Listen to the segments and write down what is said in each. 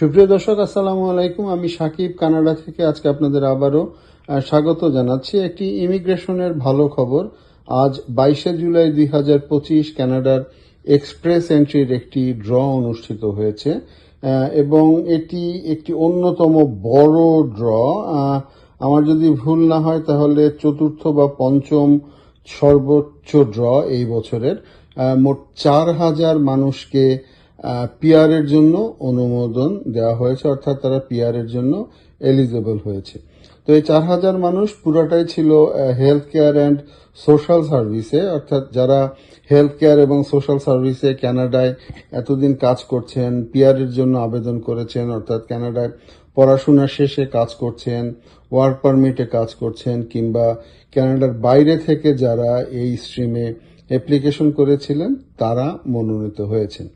সুপ্রিয় দর্শক, আসসালামু আলাইকুম। আমি সাকিব, কানাডা থেকে আজকে আপনাদের আবারও স্বাগত জানাচ্ছি একটি ইমিগ্রেশনের ভালো খবর। আজ বাইশে জুলাই দুই হাজার পঁচিশ কানাডার এক্সপ্রেস এন্ট্রির একটি ড্র অনুষ্ঠিত হয়েছে এবং এটি একটি অন্যতম বড় ড্র। আমার যদি ভুল না হয় তাহলে চতুর্থ বা পঞ্চম সর্বোচ্চ ড্র এই বছরের। মোট চার হাজার মানুষকে পিআরের জন্য অনুমোদন দেওয়া হয়েছে, অর্থাৎ তারা পিআরের জন্য এলিজেবল হয়েছে। তো এই চার হাজার মানুষ পুরাটাই ছিল হেলথ কেয়ার অ্যান্ড সোশ্যাল সার্ভিসে অর্থাৎ যারা হেলথ কেয়ার এবং সোশ্যাল সার্ভিসে কানাডায় এতদিন কাজ করছেন পিআরের জন্য আবেদন করেছেন, অর্থাৎ ক্যানাডায় পড়াশোনা শেষে কাজ করছেন ওয়ার্ক পারমিটে কাজ করছেন, কিংবা ক্যানাডার বাইরে থেকে যারা এই স্ট্রিমে অ্যাপ্লিকেশন করেছিলেন তারা মনোনীত হয়েছেন।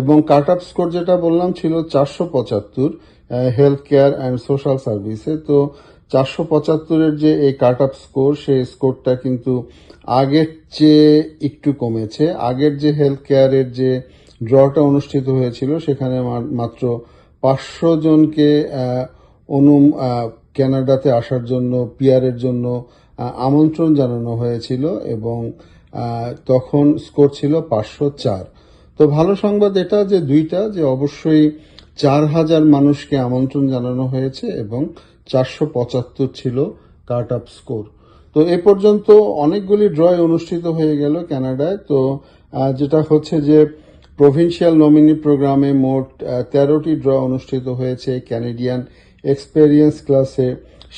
এবং কাট আপ স্কোর যেটা বললাম ছিল চারশো পঁচাত্তর হেলথ কেয়ার অ্যান্ড সোশ্যাল সার্ভিসে তো চারশো পঁচাত্তরের যে এই কাট আপ স্কোর সেই স্কোরটা কিন্তু আগের চেয়ে একটু কমেছে। আগের যে হেলথ কেয়ারের যে ড্রটা অনুষ্ঠিত হয়েছিল সেখানে মাত্র পাঁচশো জনকে অনু আহ, কানাডাতে আসার জন্য পিয়ারের জন্য আমন্ত্রণ জানানো হয়েছিল। এবং তখন স্কোর ছিল পাঁচশো চার। তো ভালো সংবাদ এটা যে দুইটা, যে অবশ্যই চার হাজার মানুষকে আমন্ত্রণ জানানো হয়েছে এবং চারশো পঁচাত্তর ছিল কাট আপ স্কোর। তো এ পর্যন্ত অনেকগুলি ড্রয় অনুষ্ঠিত হয়ে গেল কানাডায়। তো যেটা হচ্ছে যে প্রভিন্সিয়াল নমিনি প্রোগ্রামে মোট তেরোটি ড্র অনুষ্ঠিত হয়েছে। ক্যানেডিয়ান এক্সপেরিয়েন্স ক্লাসে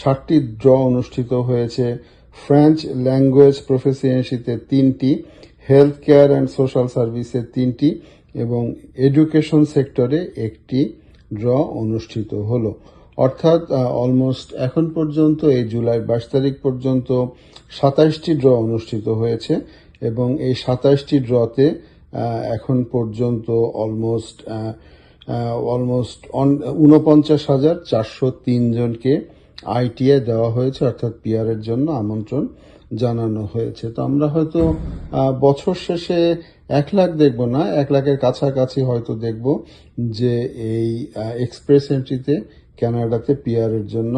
ষাটটি ড্র অনুষ্ঠিত হয়েছে। ফ্রেঞ্চ ল্যাঙ্গুয়েজ প্রফেসিয়েন্সিতে তিনটি হেলথ কেয়ার অ্যান্ড সোশ্যাল সার্ভিসে তিনটি এবং এডুকেশন সেক্টরে একটি ড্র অনুষ্ঠিত হলো। অর্থাৎ অলমোস্ট এখন পর্যন্ত, এই জুলাই বাইশ তারিখ পর্যন্ত সাতাইশটি ড্র অনুষ্ঠিত হয়েছে এবং এই সাতাইশটি ড্রতে এখন পর্যন্ত অলমোস্ট অলমোস্ট উনপঞ্চাশ হাজার চারশো তিনজনকে জনকে আইটিআই দেওয়া হয়েছে, অর্থাৎ পিয়ারের জন্য আমন্ত্রণ জানানো হয়েছে। তো আমরা হয়তো বছর শেষে এক লাখ দেখব না, এক লাখের কাছাকাছি হয়তো দেখব যে এই এক্সপ্রেস এন্ট্রিতে কানাডাতে পিআরের জন্য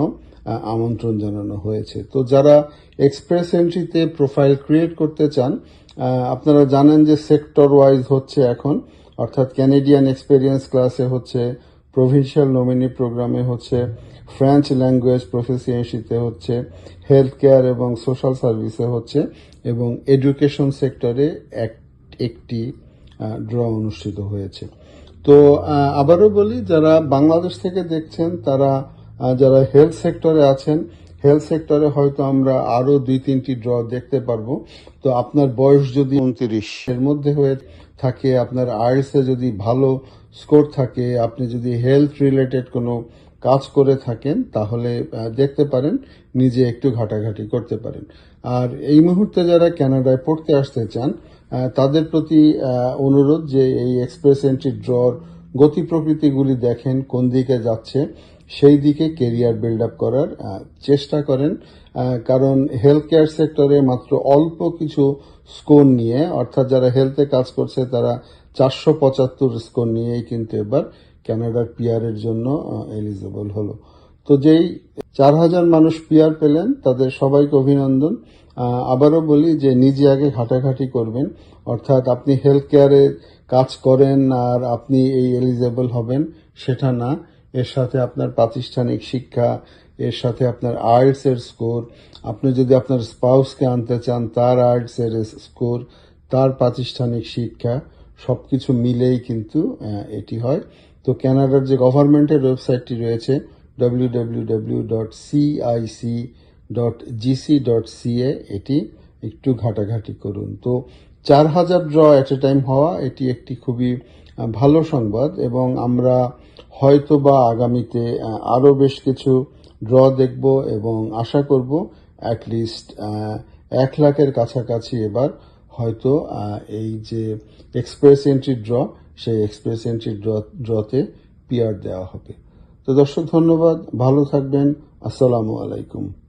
আমন্ত্রণ জানানো হয়েছে। তো যারা এক্সপ্রেস এন্ট্রিতে প্রোফাইল ক্রিয়েট করতে চান আপনারা জানেন যে সেক্টর ওয়াইজ হচ্ছে এখন, অর্থাৎ ক্যানেডিয়ান এক্সপেরিয়েন্স ক্লাসে হচ্ছে প্রভিন্সিয়াল নমিনি প্রোগ্রামে হচ্ছে ফ্রেঞ্চ ল্যাঙ্গুয়েজ প্রফেসিয়েন্সিতে হচ্ছে হেলথ কেয়ার এবং সোশ্যাল সার্ভিসে হচ্ছে এবং এডুকেশন সেক্টরে এক, একটি ড্র অনুষ্ঠিত হয়েছে। তো আবারও বলি, যারা বাংলাদেশ থেকে দেখছেন, তারা যারা হেলথ সেক্টরে আছেন হেলথ সেক্টরে হয়তো আমরা আরও দুই, তিনটি ড্র দেখতে পারব। তো আপনার বয়স যদি উনত্রিশ, এর মধ্যে হয়ে থাকে, আপনার আইএলসে যদি ভালো স্কোর থাকে, আপনি যদি হেলথ রিলেটেড কোনো কাজ করে থাকেন, তাহলে দেখতে পারেন, নিজে একটু ঘাটাঘাটি করতে পারেন। আর এই মুহূর্তে যারা কানাডায় পড়তে আসতে চান তাদের প্রতি অনুরোধ যে এই এক্সপ্রেস এন্ট্রি ড্রর গতি প্রকৃতিগুলি দেখেন, কোন দিকে যাচ্ছে। সেই দিকে কেরিয়ার বিল্ড আপ করার চেষ্টা করেন। কারণ হেলথ কেয়ার সেক্টরে মাত্র অল্প কিছু স্কোর নিয়ে, অর্থাৎ যারা হেলথে কাজ করছে, তারা চারশো পঁচাত্তর স্কোর নিয়েই কিন্তু এবার ক্যানাডার পিআর এর জন্য এলিজেবল হলো। তো যেই চার হাজার মানুষ পিয়ার পেলেন, তাদের সবাইকে অভিনন্দন। আবারও বলি যে নিজে আগে ঘাটাঘাটি করবেন, অর্থাৎ আপনি হেলথ কেয়ারে কাজ করেন আর আপনি এই এলিজেবল হবেন, সেটা না। এর সাথে আপনার প্রাতিষ্ঠানিক শিক্ষা, এর সাথে আপনার আর্টস এর স্কোর আপনি যদি আপনার স্পাউসকে আনতে চান, তার আর্টস এর স্কোর তার প্রাতিষ্ঠানিক শিক্ষা, সবকিছু মিলেই কিন্তু এটি হয়। তো কানাডার যে গভর্নমেন্টের ওয়েবসাইটটি রয়েছে, www.cic.gc.ca এটি একটু ঘাটাঘাটি করুন। তো চার হাজার ড্র এট এ টাইম হওয়া, এটি একটি খুবই ভালো সংবাদ এবং আমরা হয়তো বা আগামীতে আরও আরও বেশ কিছু ড্র দেখব এবং আশা করব অ্যাটলিস্ট এক লাখের কাছাকাছি এবার হয়তো এই যে এক্সপ্রেস এন্ট্রি ড্র সেই এক্সপ্রেস এন্ট্রি ড্র ড্রতে পিয়ার দেওয়া হবে। তো দর্শক, ধন্যবাদ। ভালো থাকবেন। আসসালামু আলাইকুম।